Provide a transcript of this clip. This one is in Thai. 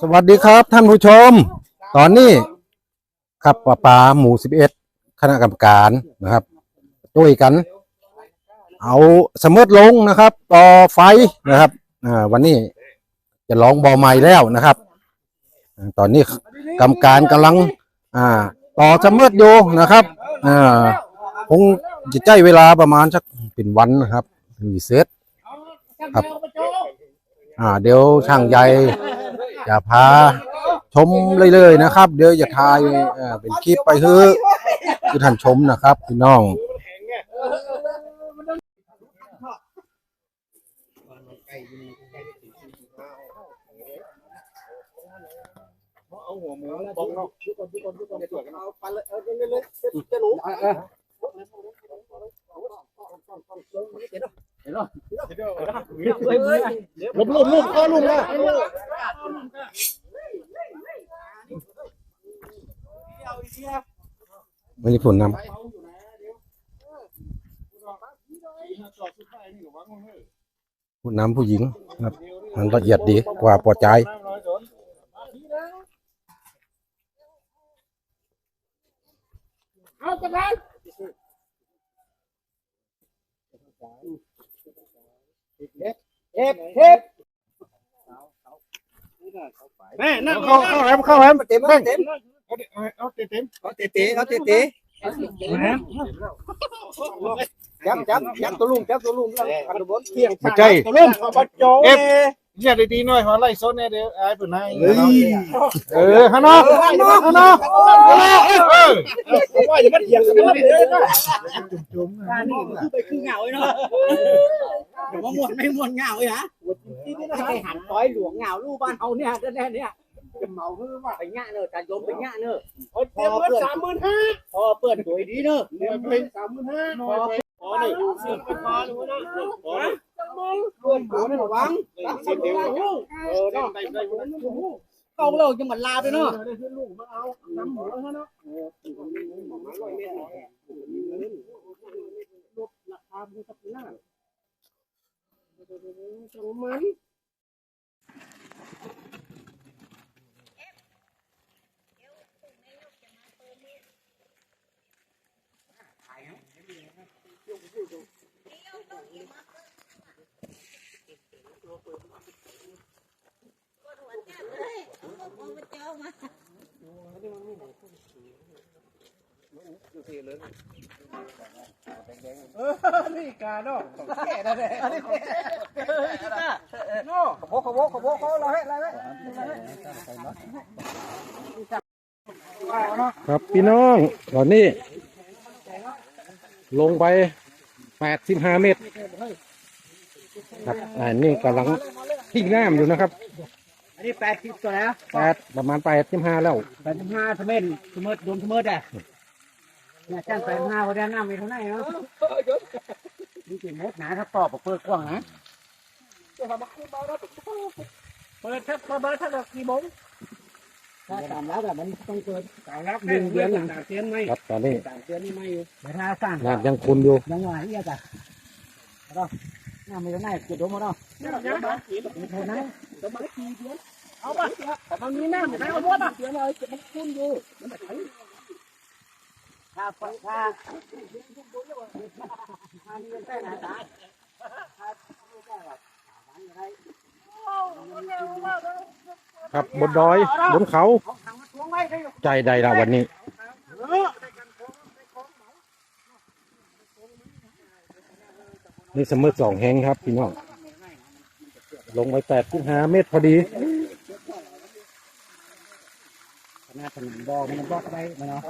สวัสดีครับท่านผู้ชม ตอนนี้ครับปลาปลาหมู่สิบเอ็ดคณะกรรมการนะครับด้วยกัน เอาสมุดลงนะครับ ต่อไฟนะครับอ่าวันนี้จะลองบอใหม่แล้วนะครับ ตอนนี้กรรมการกำลัง อ่า ต่อสมุดอยู่นะครับอ่าคงจะใช้เวลาประมาณสักเป็นวันนะครับถึงจะเสร็จครับ อ่า เดี๋ยวช่างใหญ่ จะพาชมเรื่อยๆนะครับ เดี๋ยวจะถ่ายเอ่อเป็นคลิปไปคือคือท่านชมนะครับพี่น้องลบลุมลุมก็ลุมนะ ไม่ได้ผลนำผู้นำผู้หญิงครับ มันละเอียดดีกว่าปอใจเอาจังไรเฮ็ดเฮ็ดแม่นั่งเข้าเข้าแฮมเข้าแฮมเต็มเต็ม เอาเต็มเต็มเอาเตะเตะเอาเตะเตะจับจับจับตัวลุงจับตัวลุงขันตัวบนเที่ยงไม่ใช่ตัวลุ่มบัดโจเอฟเนี่ยดีๆหน่อยหัวไล่โซนเนี่ยเดี๋ยวไอ้ปุ่นให้เออฮะเนาะฮะเนาะฮะเนาะเออผมว่าอย่ามาเถียงกันเลยนะจุ่มการนี่คือไปคือเหงาเนาะเดี๋ยวว่าม่วนไม่ม่วนเหงาเลยฮะไอ้หันต้อยหลวงเหงาลูกบ้านเฮาเนี่ยแน่ๆเนี่ยจะ เมาคือว่าไปงะเนอะการยมไปงะเนอะๆเตรียมเงินสามหมื่นห้าพอเปิดตัวดีเนอะเตรียมไปสามหมื่นห้าพอพอหนึ่งสิบพอหนึ่งนะพอหนึ่งรวมหัวนี่ระวังสิบเดียวเออได้ได้ได้เข้าเราจะมันลาไปเนาะลูกมาเอาน้ำหมูแล้วเนาะราคาเป็นสักหน้าจังมัน นี่กาเนาะแก่แล้วแหละเนาะขโมขโมขโมเขาเราให้เราให้ครับพี่น้องตอนนี้ ลงไปแปดสิบห้าเมตร ครับอันนี้กำลังทิ้งน้ำอยู่นะครับ อันนี้แปดสิบตัวแล้วแปดประมาณแปดสิบห้าแล้วแปดสิบห้าสมัยสมัยโดนสมัยอะเนี่ยจ้างแปดสิบห้าวันเดียวน้ำมีเท่าไหร่เนาะนี่เป็นมดหนาถ้าตอบเปิดกว้างนะเปิดถ้าเปิดถ้าเรากี่โมง ถ้าตามแล้วแบบมันต้องเกินตายแล้วหนึ่งเดือนหลังจากเตียนไหมครับตอนนี้ต่างเตียนนี่ไม่อยู่แต่ถ้าสร้างน้ำยังคุณอยู่ยังไหวอีกอะเราน้ำมีเท่าไหร่เกิดโดนมาเนาะยังบ้านกินมีเท่านั้นเอาป่ะแต่มันมีน้ำอยู่ไหนเอาบ้ป่ะเดี๋ยวเลยจะมันคุ้นอยู่ถ้าถ้าถ้ามีแค่ไหนตายครับบนดอยบนเขาเขาทำมาท วงไว้ได้อยู่ใจใดละวันนี้ นี่เสมอสองแหงครับพี่น้องลงไปแปดสิบห้าเมตรพอดีขนาดถนนบอมันบอกได้มาเนาะ